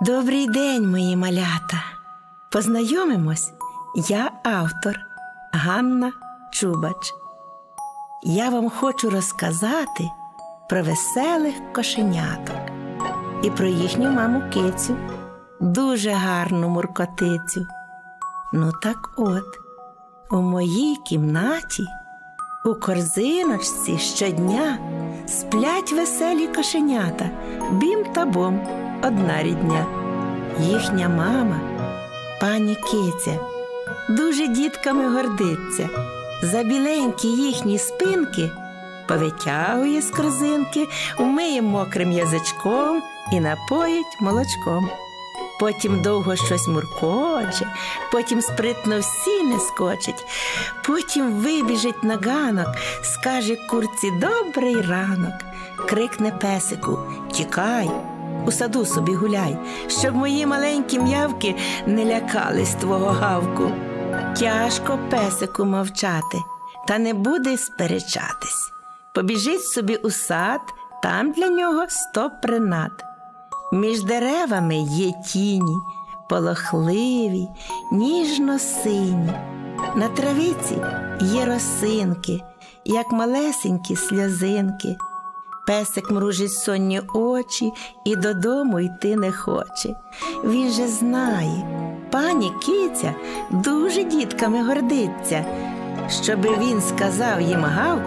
Добрий день, мої малята. Познайомимось. Я автор Ганна Чубач. Я вам хочу розказати про веселих кошеняток і про їхню маму кицю, дуже гарну муркотицю. Ну так от, у моїй кімнаті, у корзиночці щодня сплять веселі кошенята, бім та бом, одна рідня. Їхня мама, пані киця, дуже дітками гордиться. За біленькі їхні спинки повитягує з корзинки, умиє мокрим язичком і напоїть молочком. Потім довго щось муркоче, потім спритно всі не скочить, потім вибіжить на ганок, скаже курці добрий ранок, крикне песику Тікай, у саду собі гуляй, щоб мої маленькі м'явки не лякались твого гавку. Тяжко песику мовчати, та не буде сперечатись. Побіжить собі у сад, там для нього сто принад. Між деревами є тіні, полохливі, ніжно-сині. На травиці є росинки, як малесенькі сльозинки. Песик мружить сонні очі і додому йти не хоче. Він же знає, пані киця дуже дітками гордиться. Щоби він сказав їм гав,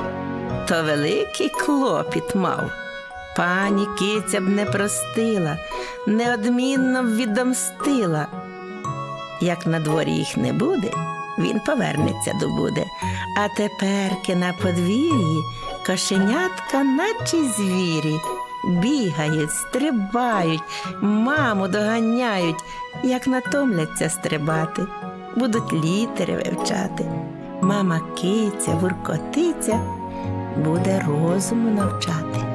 то великий клопіт мав. Пані киця б не простила, неодмінно б відомстила. Як на дворі їх не буде, він повернеться до буде. А теперки на подвір'ї кошенятка, наче звірі, бігають, стрибають, маму доганяють, як натомляться стрибати, будуть літери вивчати. Мама киця, вуркотиця буде розуму навчати.